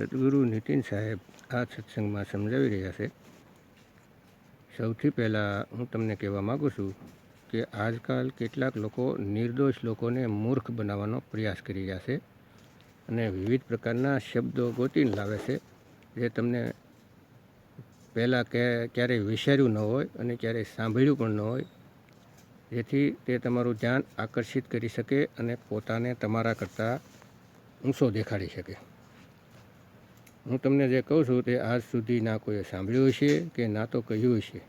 સદગુરુ નીતિન સાહેબ આ સત્સંગમાં સમજાવી રહ્યા છે. સૌથી પહેલાં હું તમને કહેવા માગું છું કે આજકાલ કેટલાક લોકો નિર્દોષ લોકોને મૂર્ખ બનાવવાનો પ્રયાસ કરી રહ્યા છે અને વિવિધ પ્રકારના શબ્દો ગોતીને લાવે છે. જે તમને પહેલાં કે, ક્યારેય વિચાર્યું ન હોય અને ક્યારેય સાંભળ્યું પણ ન હોય. જેથી તે તમારું ધ્યાન આકર્ષિત કરી શકે અને પોતાને તમારા કરતાં ઊંચો દેખાડી શકે. હું તમને જે કહું છું તે આજ સુધી ના કોઈએ સાંભળ્યું હશે કે ના તો કહ્યું હશે.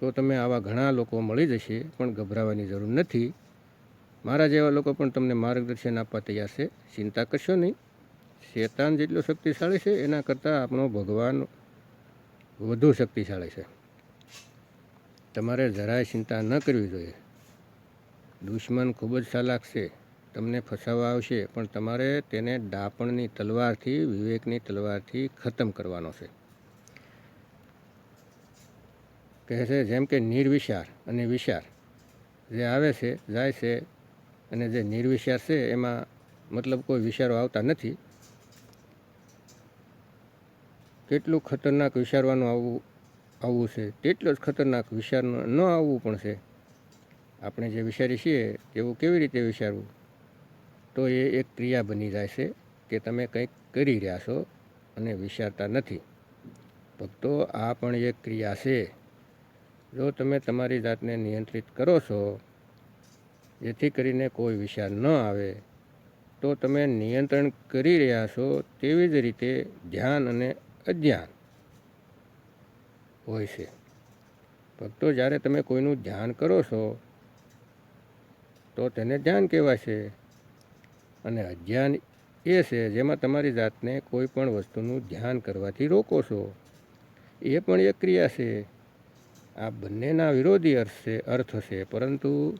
તો તમે આવા ઘણા લોકો મળી જશે, પણ ગભરાવાની જરૂર નથી. મારા જેવા લોકો પણ તમને માર્ગદર્શન આપવા તૈયાર છે. ચિંતા કરશો નહીં. શેતાન જેટલો શક્તિશાળી છે, એના કરતાં આપણો ભગવાન વધુ શક્તિશાળી છે. તમારે જરાય ચિંતા ન કરવી જોઈએ. દુશ્મન ખૂબ જ ચાલાક છે. તમને ફસાવવા આવશે, પણ તમારે તેને ડાપણની તલવારથી, વિવેકની તલવારથી ખતમ કરવાનો છે. કહે છે, જેમ કે નિર્વિચાર અને વિચાર જે આવે છે, જાય છે અને જે નિર્વિચાર છે, એમાં મતલબ કોઈ વિચારો આવતા નથી. કેટલું ખતરનાક વિચારવાનું આવવું આવવું છે. તેટલો જ ખતરનાક વિચાર ન આવવું પણ છે. આપણે જે વિચારીએ છીએ એવું કેવી રીતે વિચારવું? તો એ એક ક્રિયા બની જાય છે કે તમે કંઈક કરી રહ્યા છો અને વિચારતા નથી. ભક્તો, આ પણ એક ક્રિયા છે. જો તમે તમારી જાતને નિયંત્રિત કરો છો, જેથી કરીને કોઈ વિચાર ન આવે, તો તમે નિયંત્રણ કરી રહ્યા છો તેવી જ રીતે ધ્યાન અને અધ્યાન હોય છે. ભક્તો, જ્યારે તમે કોઈનું ધ્યાન કરો છો, તો તેને ધ્યાન કહેવાય છે. અને અજ્ઞાન એ છે જેમાં તમારી જાતને કોઈ પણ વસ્તુનું ધ્યાન કરવાથી રોકો છો. એ પણ એક ક્રિયા છે. આ બંનેના વિરોધી અર્થ છે અર્થ છે, પરંતુ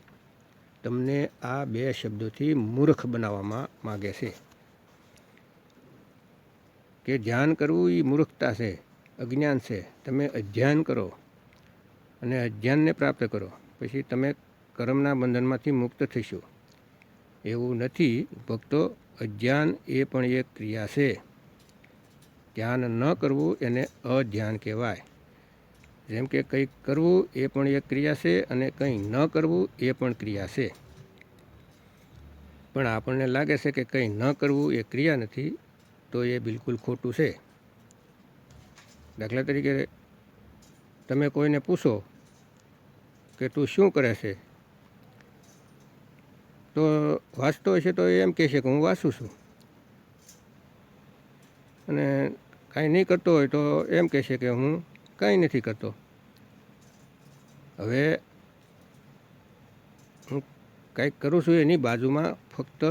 તમને આ બે શબ્દોથી મૂર્ખ બનાવવામાં માગે છે. કે ધ્યાન કરવું એ મૂર્ખતા છે, અજ્ઞાન છે. તમે અધ્યાન કરો અને અધ્યાનને પ્રાપ્ત કરો. પછી તમે કર્મના બંધનમાંથી મુક્ત થશો. એવું નથી. ભક્તો અધ્યાન એ પણ એક ક્રિયા છે. ધ્યાન ન કરવું એને અધ્યાન કહેવાય. જેમ કે કંઈક કરવું એ પણ એક ક્રિયા છે અને કંઈ ન કરવું એ પણ ક્રિયા છે. પણ આપણને લાગે છે કે કંઈ ન કરવું એ ક્રિયા નથી, તો એ બિલકુલ ખોટું છે. દાખલા તરીકે તમે કોઈને પૂછો કે તું શું કરે છે? તો વાંચતો હશે તો એમ કહેશે કે હું વાંચું છું. અને કાંઈ નહીં કરતો હોય તો એમ કહેશે કે હું કાંઈ નથી કરતો. હવે હું કાંઈક કરું છું એની બાજુમાં ફક્ત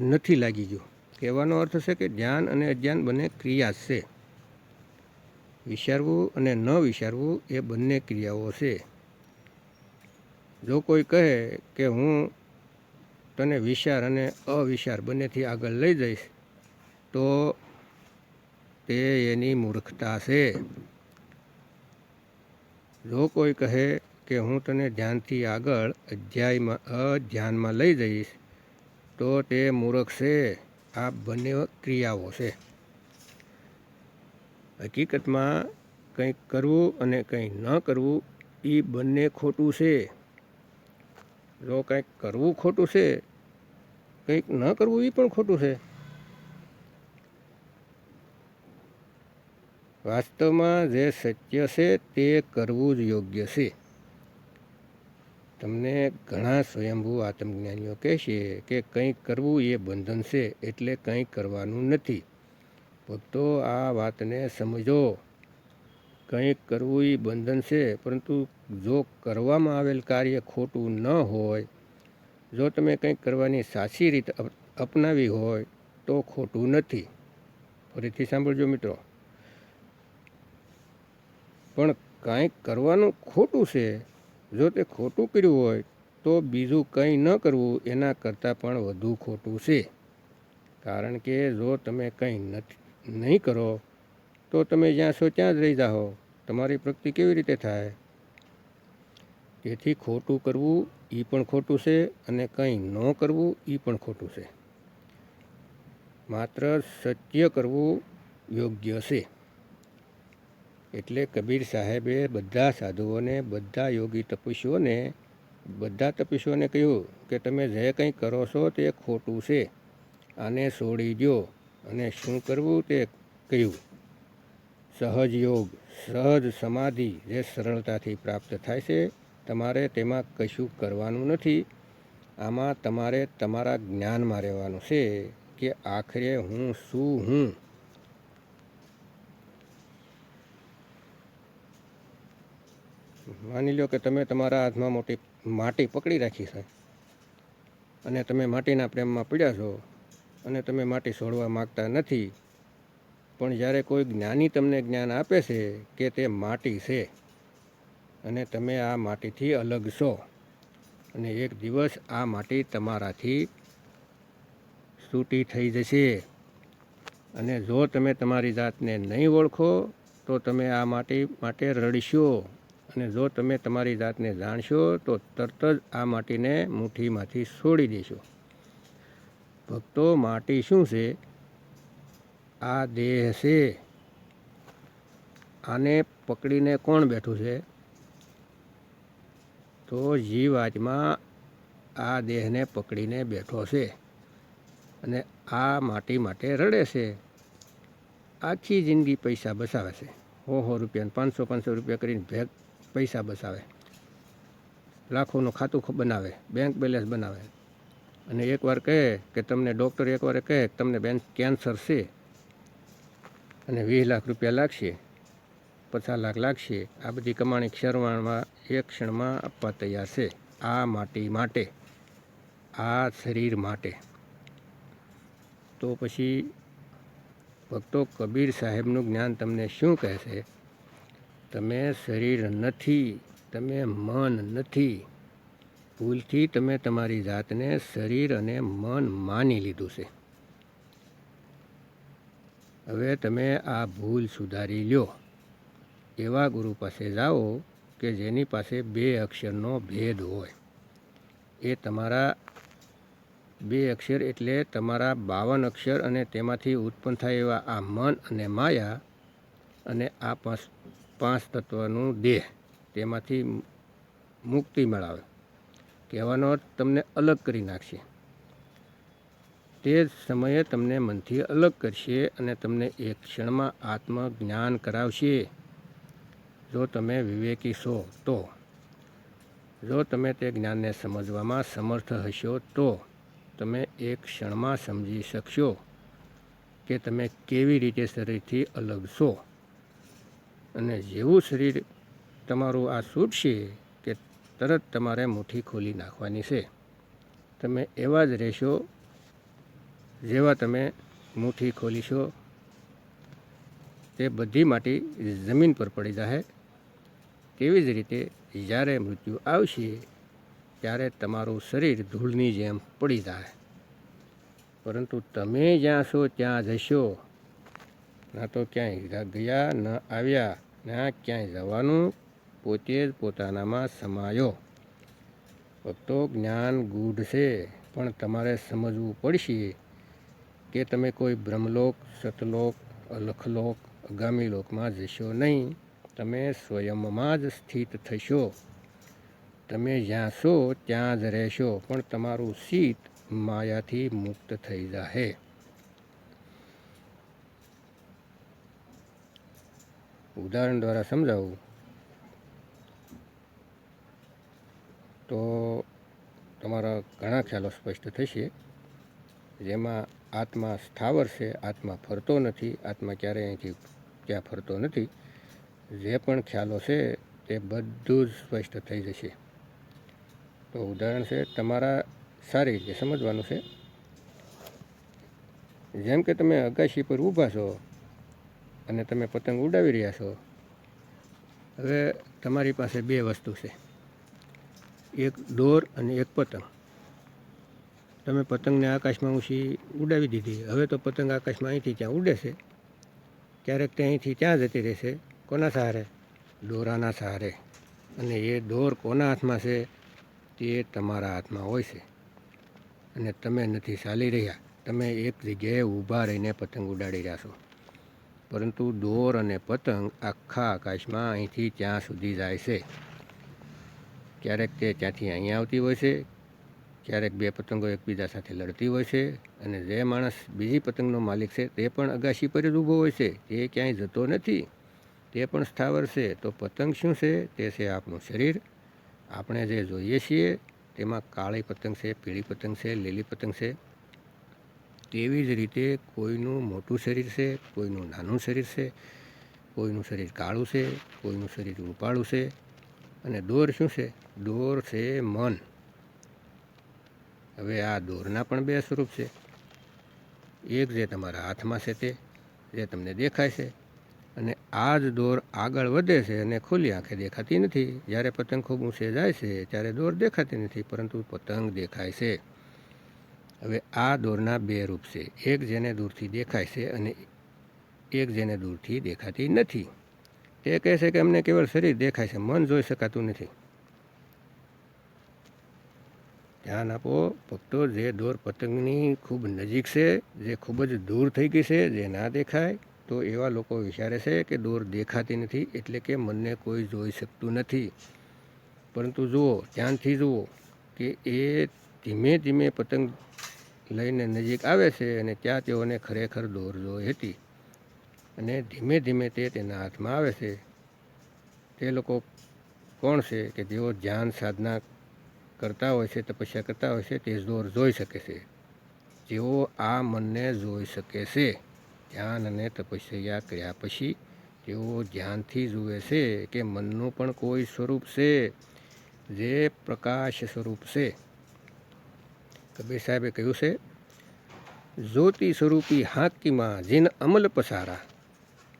નથી લાગી ગયું. કહેવાનો અર્થ છે કે ધ્યાન અને અજ્ઞાન બંને ક્રિયા છે. વિચારવું અને ન વિચારવું એ બંને ક્રિયાઓ છે. જો કોઈ કહે કે હું તને વિચાર અને અવિચાર બંનેથી આગળ લઈ જઈશ, તો તે એની મૂર્ખતા છે. જો કોઈ કહે કે હું તને ધ્યાનથી આગળ અધ્યાયમાં, અધ્યાનમાં લઈ જઈશ, તો તે મૂર્ખ છે. આ બંને ક્રિયાઓ છે. હકીકતમાં કંઈક કરવું અને કંઈ ન કરવું એ બંને ખોટું છે. જો કંઈક કરવું ખોટું છે કંઈક ન કરવું એ પણ ખોટું છે. વાસ્તવમાં જે સત્ય છે તે કરવું જ યોગ્ય છે. તમને ઘણા સ્વયંભૂ આત્મજ્ઞાનીઓ કહેશે કે કંઈક કરવું એ બંધન છે એટલે કંઈ કરવાનું નથી. ભક્તો આ વાતને સમજો. કંઈક કરવું એ બંધન છે, પરંતુ જો કરવામાં આવેલ કાર્ય ખોટું ન હોય જો તમે કંઈક કરવાની સાચી રીત અપનાવી હોય તો ખોટું નથી. ફરીથી સાંભળજો મિત્રો. પણ કાંઈક કરવાનું ખોટું છે. જો તે ખોટું કર્યું હોય તો બીજું કંઈ ન કરવું એના કરતાં પણ વધુ ખોટું છે. કારણ કે જો તમે કંઈ નથી, નહીં કરો તો તમે જ્યાં છો ત્યાં જ રહી જાઓ. તમારી પ્રગતિ કેવી રીતે થાય? તેથી ખોટું કરવું એ પણ ખોટું છે અને કંઈ ન કરવું એ પણ ખોટું છે. માત્ર સત્ય કરવું યોગ્ય છે. એટલે કબીર સાહેબે બધા સાધુઓને, બધા યોગી તપસ્વીઓને બધા તપસ્વીઓને કહ્યું કે તમે જે કંઈ કરો છો તે ખોટું છે. આને છોડી દો અને શું કરવું તે કહ્યું. સહજ યોગ, સહજ સમાધિ જે સરળતાથી પ્રાપ્ત થાય છે તમારે તેમાં કશું કરવાનું નથી. આમાં તમારે તમારા જ્ઞાનમાં રહેવાનું છે કે આખરે હું શું હું? માની લો કે તમે તમારા હાથમાં મોટી માટી પકડી રાખી છે અને તમે માટીના પ્રેમમાં પડ્યા છો અને તમે માટી છોડવા માગતા નથી. પણ જ્યારે કોઈ જ્ઞાની તમને જ્ઞાન આપે છે કે તે માટી છે અને તમે આ માટીથી અલગ છો અને એક દિવસ આ માટી તમારાથી છૂટી થઈ જશે. અને જો તમે તમારી જાતને નહીં ઓળખો, તો તમે આ માટી માટે રડશો. અને જો તમે તમારી જાતને જાણશો, તો તરત જ આ માટીને મુઠ્ઠીમાંથી છોડી દેશો. ભક્તો, માટી શું છે? આ દેહ છે. આને પકડીને કોણ બેઠું છે? તો જીવાત્મા આ દેહને પકડીને બેઠો છે અને આ માટી માટે રડે છે. આખી જિંદગી પૈસા બસાવે છે. હો હો રૂપિયા પાંચસો પાંચસો રૂપિયા કરીને ભેગ પૈસા બસાવે. લાખોનું ખાતું બનાવે બેંક બેલેન્સ બનાવે. અને એકવાર કહે કે તમને ડૉક્ટર એકવાર કહે તમને બેન કેન્સર છે. અને વીસ લાખ રૂપિયા લાગશે. પચાસ લાખ લાગશે. આ બધી કમાણી ક્ષરવાણમાં એક ક્ષણમાં આપવા તૈયાર છે. આ માટી માટે, આ શરીર માટે. તો પછી ભક્તો કબીર સાહેબનું જ્ઞાન તમને શું કહે છે તમે શરીર નથી, તમે મન નથી. ભૂલથી તમે તમારી જાતને શરીર અને મન માની લીધું છે. હવે તમે આ ભૂલ સુધારી લ્યો. એવા ગુરુ પાસે જાઓ કે જેની પાસે બે અક્ષરનો ભેદ હોય. એ તમારા બે અક્ષર એટલે તમારા બાવન અક્ષર અને તેમાંથી ઉત્પન્ન થાય એવા આ મન અને માયા અને આ પાંચ પાંચ તત્વનું દેહ. તેમાંથી મુક્તિ મેળવે. કહેવાનો અર્થ તમને અલગ કરી નાખશે. તે જ સમયે તમને મનથી અલગ કરશે અને તમને એક ક્ષણમાં આત્મજ્ઞાન કરાવશે. જો તમે વિવેકી છો, તો જો તમે તે જ્ઞાનને સમજવામાં સમર્થ હશો, તો તમે એક ક્ષણમાં સમજી શકશો કે તમે કેવી રીતે શરીરથી અલગ છો. અને જેવું શરીર તમારું આ છૂટશે કે તરત તમારે મુઠ્ઠી ખોલી નાખવાની છે. તમે એવા જ રહેશો જેવા તમે મુઠ્ઠી ખોલીશો. તે બધી માટી જમીન પર પડી જાય તેવી જ રીતે જ્યારે મૃત્યુ આવશે, ત્યારે તમારું શરીર ધૂળની જેમ પડી જાય. પરંતુ તમે જ્યાં છો, ત્યાં જશો. ના તો ક્યાંય ગયા, ન આવ્યા, ના ક્યાંય જવાનું, પોતે જ પોતાનામાં સમાયો. ભક્તો, જ્ઞાન ગૂઢ છે, પણ તમારે સમજવું પડશે કે તમે કોઈ બ્રહ્મલોક, સતલોક, અલખલોક અગામી લોકમાં જશો નહીં. તમે સ્વયંમાં જ સ્થિત થશો. તમે જ્યાં છો, ત્યાં જ રહેશો, પણ તમારું શીત માયાથી મુક્ત થઈ જાહે. ઉદાહરણ દ્વારા સમજાવું. તો તમારા ઘણા ખ્યાલો સ્પષ્ટ થશે. જેમાં આત્મા સ્થાવર છે, આત્મા ફરતો નથી, આત્મા ક્યારેય અહીંથી ત્યાં ફરતો નથી. જે પણ ખ્યાલો છે તે બધું જ સ્પષ્ટ થઈ જશે. તો ઉદાહરણ છે, તમારા સારી રીતે સમજવાનું છે. જેમ કે તમે અગાશી પર ઊભા છો અને તમે પતંગ ઉડાવી રહ્યા છો, હવે તમારી પાસે બે વસ્તુ છે. એક દોર અને એક પતંગ. તમે પતંગને આકાશમાં ઊંચી ઉડાવી દીધી. હવે તો પતંગ આકાશમાં અહીંથી ત્યાં ઉડે છે. ક્યારેક તે અહીંથી ત્યાં જતી રહેશે. કોના સહારે? દોરાના સહારે. અને એ દોર કોના હાથમાં છે? તે તમારા હાથમાં હોય છે. અને તમે નથી ચાલી રહ્યા. તમે એક જગ્યાએ ઊભા રહીને પતંગ ઉડાડી રહ્યા છો. પરંતુ દોર અને પતંગ આખા આકાશમાં અહીંથી ત્યાં સુધી જાય છે. ક્યારેક તે ત્યાંથી અહીંયા આવતી હોય છે. ક્યારેક બે પતંગો એકબીજા સાથે લડતી હોય છે. અને જે માણસ બીજી પતંગનો માલિક છે, તે પણ અગાશી પર જ ઊભો હોય છે. તે ક્યાંય જતો નથી. તે પણ સ્થાવર છે, તો પતંગ શું છે? તે છે આપણું શરીર. આપણે જે જોઈએ છીએ, તેમાં કાળી પતંગ છે, પીળી પતંગ છે, લીલી પતંગ છે. તેવી જ રીતે કોઈનું મોટું શરીર છે, કોઈનું નાનું શરીર છે, કોઈનું શરીર કાળું છે, કોઈનું શરીર રૂપાળું છે. અને દોર શું છે? દોર છે મન. હવે આ દોરના પણ બે સ્વરૂપ છે. એક જે તમારા હાથમાં છે તે, જે તમને દેખાય છે આ જ દોર આગળ વધે છે અને ખુલ્લી આંખે દેખાતી નથી. જ્યારે પતંગ ખૂબ ઊંચે જાય છે, ત્યારે દોર દેખાતી નથી, પરંતુ પતંગ દેખાય છે. હવે આ દોરના બે રૂપ છે. એક જેને દૂરથી દેખાય છે અને એક જેને દૂરથી દેખાતી નથી. તે કહે છે કે અમને કેવળ શરીર દેખાય છે, મન જોઈ શકાતું નથી. ધ્યાન આપો, ભક્તો, જે દોર પતંગની ખૂબ નજીક છે, જે ખૂબ જ દૂર થઈ ગઈ છે, જે ના દેખાય તો એવા લોકો વિચારે છે કે દોર દેખાતી નથી એટલે કે મનને કોઈ જોઈ શકતું નથી. પરંતુ જુઓ, ધ્યાનથી જુઓ કે એ ધીમે ધીમે પતંગ લઈને નજીક આવે છે અને ત્યાં તેઓને ખરેખર દોર જોઈ હતી. અને ધીમે ધીમે તે તેના હાથમાં આવે છે. તે લોકો કોણ છે કે જેઓ ધ્યાન સાધના કરતા હોય છે, તપસ્યા કરતા હોય છે, તે દોર જોઈ શકે છે. જેઓ આ મનને જોઈ શકે છે. ધ્યાન અને તપસ્યા કર્યા. પછી તેઓ ધ્યાનથી જુએ છે કે મનનું પણ કોઈ સ્વરૂપ છે, જે પ્રકાશ સ્વરૂપ છે. કબીર સાહેબે કહ્યું છે, જ્યોતિ સ્વરૂપી હાકીમાં જીન અમલ પસારા,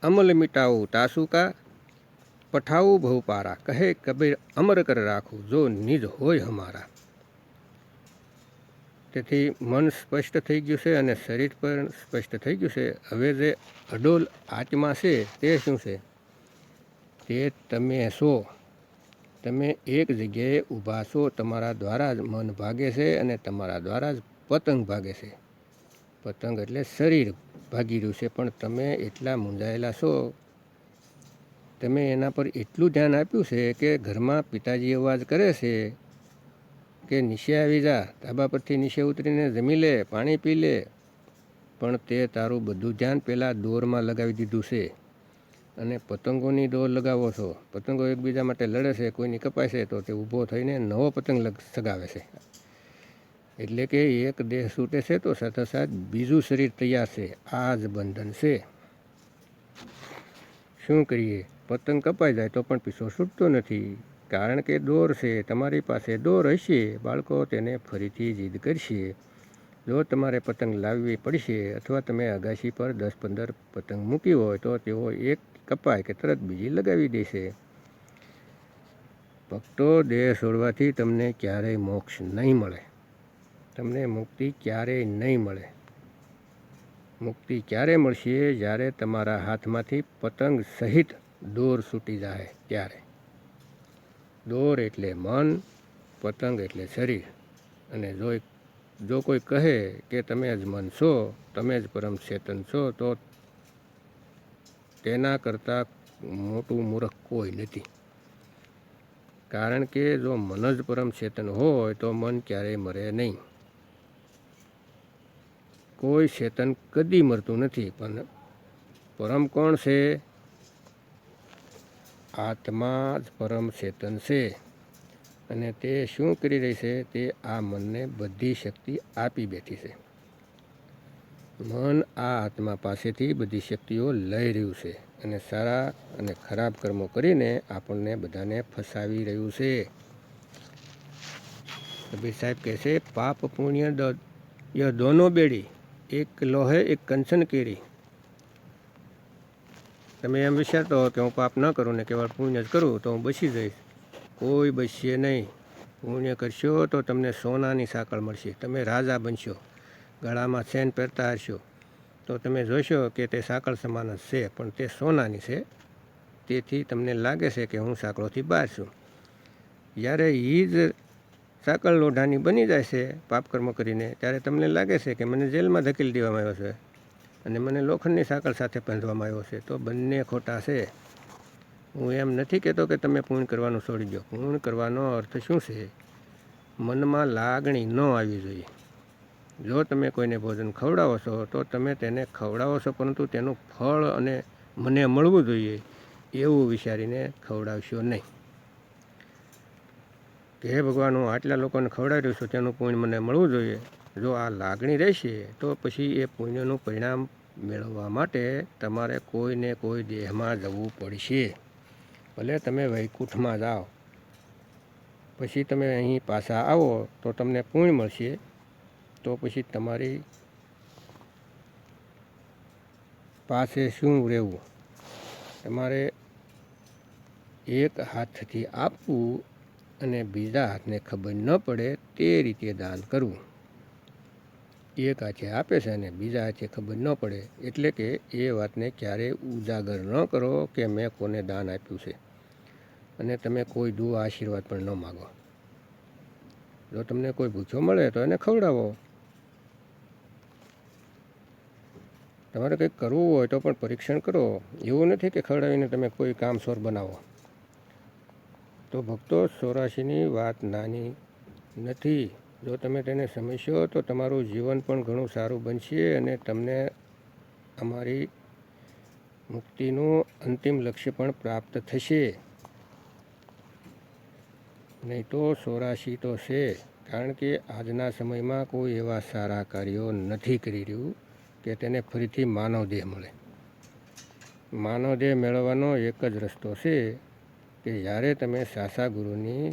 અમલ મિટાવું તાસુકા પઠાવું ભવપારા કહે, કબીર, અમર કર રાખું, જો નિજ હોય હમારા તેથી મન સ્પષ્ટ થઈ ગયું છે અને શરીર પણ સ્પષ્ટ થઈ ગયું છે. હવે જે અડોલ આત્મા છે તે શું છે? તે તમે છો. તમે એક જગ્યાએ ઊભા છો. તમારા દ્વારા જ મન ભાગે છે અને તમારા દ્વારા જ પતંગ ભાગે છે. પતંગ એટલે શરીર ભાગી રહ્યું છે, પણ તમે એટલા મૂંઝાયેલા છો. તમે એના પર એટલું ધ્યાન આપ્યું છે કે ઘરમાં પિતાજી અવાજ કરે છે કે નીચે આવી જા, ધાબા પરથી નીચે ઉતરીને જમી લે, પાણી પી લે. પણ તે તારું બધું ધ્યાન પહેલાં દોરમાં લગાવી દીધું છે. અને પતંગોની દોર લગાવો છો. પતંગો એકબીજા માટે લડે છે, કોઈની કપાય છે, તો તે ઊભો થઈને નવો પતંગ લગ, સગાવે છે. એટલે કે એક દેહ છૂટે છે, તો સાથોસાથ બીજું શરીર તૈયાર છે. આ જ બંધન છે. શું કરીએ? પતંગ કપાઈ જાય તો પણ પીછો છૂટતો નથી. કારણ કે દોર છે, તમારી પાસે દોર હશે, બાળકો તેને ફરીથી જીદ કરશે. જો તમારે પતંગ લાવવી પડશે અથવા તમે અગાશી પર દસ પંદર પતંગ મૂકી હોય, તો તેઓ એક કપાય કે તરત બીજી લગાવી દેશે. ભક્તો, દેહ છોડવાથી તમને ક્યારેય મોક્ષ નહીં મળે. તમને મુક્તિ ક્યારેય નહીં મળે. મુક્તિ ક્યારે મળશે? જ્યારે તમારા હાથમાંથી પતંગ સહિત દોર છૂટી જાય, ત્યારે. દોર એટલે મન, પતંગ એટલે શરીર. અને જો જો કોઈ કહે કે તમે જ મન છો, તમે જ પરમ ચેતન છો, તો તેના કરતાં મોટું મૂર્ખ કોઈ નથી. કારણ કે જો મન જ પરમ ચેતન હોય, તો મન ક્યારેય મરે નહીં. કોઈ ચેતન કદી મરતું નથી, પણ પરમ કોણ છે? આત્મા જ પરમ ચેતન છે. અને તે શું કરી રહી છે? તે આ મનને બધી શક્તિ આપી બેઠી છે. મન આ આત્મા પાસેથી બધી શક્તિઓ લઈ રહ્યું છે અને સારા અને ખરાબ કર્મો કરીને આપણને બધાને ફસાવી રહ્યું છે. કબીર સાહેબ કહે છે, પાપ પુણ્ય યહ દોનો બેડી. એક લોહે એક કંચન કેરી. તમે એમ વિચારતો કે હું પાપ ન કરું ને કેવળ પુણ્ય જ કરું, તો હું બચી જઈશ. કોઈ બચશે નહીં. પુણ્ય કરશો તો તમને સોનાની સાંકળ મળશે. તમે રાજા બનશો. ગળામાં સેન પહેરતા હશો. તો તમે જોશો કે તે સાંકળ સમાન જ છે, પણ તે સોનાની છે. તેથી તમને લાગે છે કે હું સાંકળોથી બહાર છું. જ્યારે એ જ સાકળ લોઢાની બની જાય છે પાપકર્મ કરીને, ત્યારે તમને લાગે છે કે મને જેલમાં ધકેલી દેવામાં આવ્યો છે. અને મને લોખંડની સાંકળ સાથે બાંધવામાં આવ્યો છે. તો બંને ખોટા છે. હું એમ નથી કહેતો કે તમે પૂર્ણ કરવાનું છોડી દો. પૂર્ણ કરવાનો અર્થ શું છે? મનમાં લાગણી ન આવવી જોઈએ. જો તમે કોઈને ભોજન ખવડાવો છો, તો તમે તેને ખવડાવો છો, પરંતુ તેનું ફળ અને મને મળવું જોઈએ એવું વિચારીને ખવડાવશો નહીં. કે હે ભગવાન, હું આટલા લોકોને ખવડાવી છું, તેનું પુણ્ય મને મળવું જોઈએ. જો આ લાગણી રહેશે, તો પછી એ પુણ્યનું પરિણામ મેળવવા માટે તમારે કોઈને કોઈ દેહમાં જવું પડશે. ભલે તમે વૈકુંઠમાં જાઓ, પછી તમે અહીં પાછા આવો, તો તમને પુણ્ય મળશે. તો પછી તમારી પાસે શું રહેવું? તમારે એક હાથથી આપવું અને બીજા હાથને ખબર ન પડે તે રીતે દાન કરવું. એક હાથે આપે છે અને બીજા હાથે ખબર ન પડે, એટલે કે એ વાતને ક્યારેય ઉજાગર ન કરો કે મેં કોને દાન આપ્યું છે. અને તમે કોઈ દુઆ આશીર્વાદ પણ ન માગો. જો તમને કોઈ ભૂખ્યો મળે તો એને ખવડાવો. તમારે કંઈક કરવું હોય તો પણ પરીક્ષણ કરો. એવું નથી કે ખવડાવીને તમે કોઈ કામ સોર બનાવો. તો ભક્તો ચોરાશીની વાત નાની નથી. જો તમે તેને સમજશો, તો તમારું જીવન પણ ઘણું સારું બનશે અને તમને અમારી મુક્તિનું અંતિમ લક્ષ્ય પણ પ્રાપ્ત થશે. નહીં તો સોરાશી તો છે, કારણ કે આજના સમયમાં કોઈ એવા સારા કાર્યો નથી કરી રહ્યું કે તેને ફરીથી માનવ દેહ મળે. માનવ દેહ મેળવવાનો એક જ રસ્તો છે કે જ્યારે તમે સાસા ગુરુની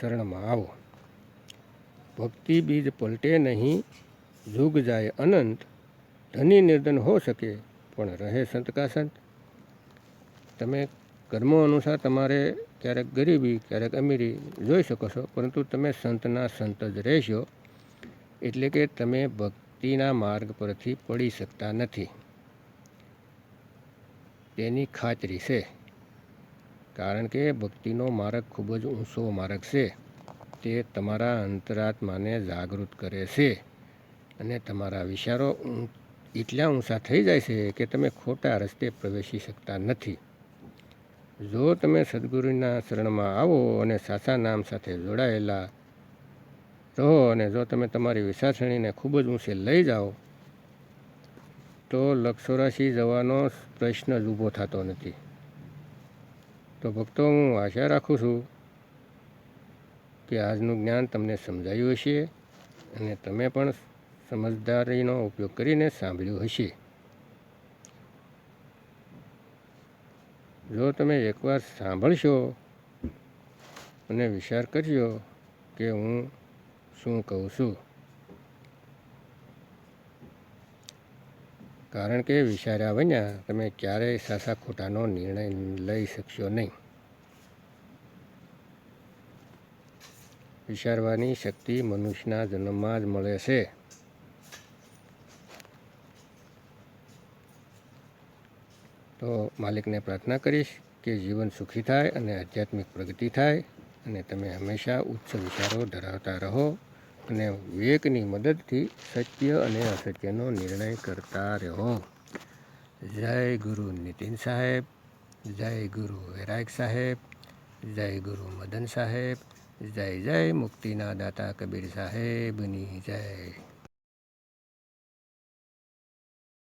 શરણમાં આવો. ભક્તિ બીજ પલટે નહીં, જુગ જાય અનંત, ધની નિર્ધન હો શકે, પણ રહે સંતકા સંત. તમે કર્મો અનુસાર તમારે ક્યારેક ગરીબી, ક્યારેક અમીરી જોઈ શકો છો, પરંતુ તમે સંતના સંત જ રહેશો, એટલે કે તમે ભક્તિના માર્ગ પરથી પડી શકતા નથી. તેની ખાતરી છે, કારણ કે ભક્તિનો માર્ગ ખૂબ જ ઊંચો માર્ગ છે. તે તમારા અંતરાત્માને જાગૃત કરે છે અને તમારા વિચારો એટલા ઊંચા થઈ જાય છે કે તમે ખોટા રસ્તે પ્રવેશી શકતા નથી. જો તમે સદગુરુના શરણમાં આવો અને સાચા નામ સાથે જોડાયેલા રહો અને જો તમે તમારી વિચારસરણીને ખૂબ જ ઊંચે લઈ જાઓ, તો લક્ષોરાશી જવાનો પ્રશ્ન જ ઊભો થતો નથી. તો ભક્તો, હું આશા રાખું છું કે આજનું જ્ઞાન તમને સમજાયું હશે અને તમે પણ સમજદારીનો ઉપયોગ કરીને સાંભળ્યું હશે. જો તમે એકવાર સાંભળશો અને વિચાર કરજો કે હું શું કહું છું. કારણ કે વિચાર્યા વિના તમે ક્યારેય સાસા ખોટાનો નિર્ણય લઈ શકશો નહીં. વિચારવાની શક્તિ મનુષ્યના જન્મમાં જ મળે છે. તો માલિકને પ્રાર્થના કરીશ કે જીવન સુખી થાય અને આધ્યાત્મિક પ્રગતિ થાય અને તમે હંમેશા ઉચ્ચ વિચારો ધરાવતા રહો અને વિવેકની મદદથી સત્ય અને અસત્યનો નિર્ણય કરતા રહો. જય ગુરુ નીતિન સાહેબ, જય ગુરુ વૈરાગ સાહેબ, જય ગુરુ મદન સાહેબ જય જય મુક્તિના દાતા કબીર સાહેબની જય.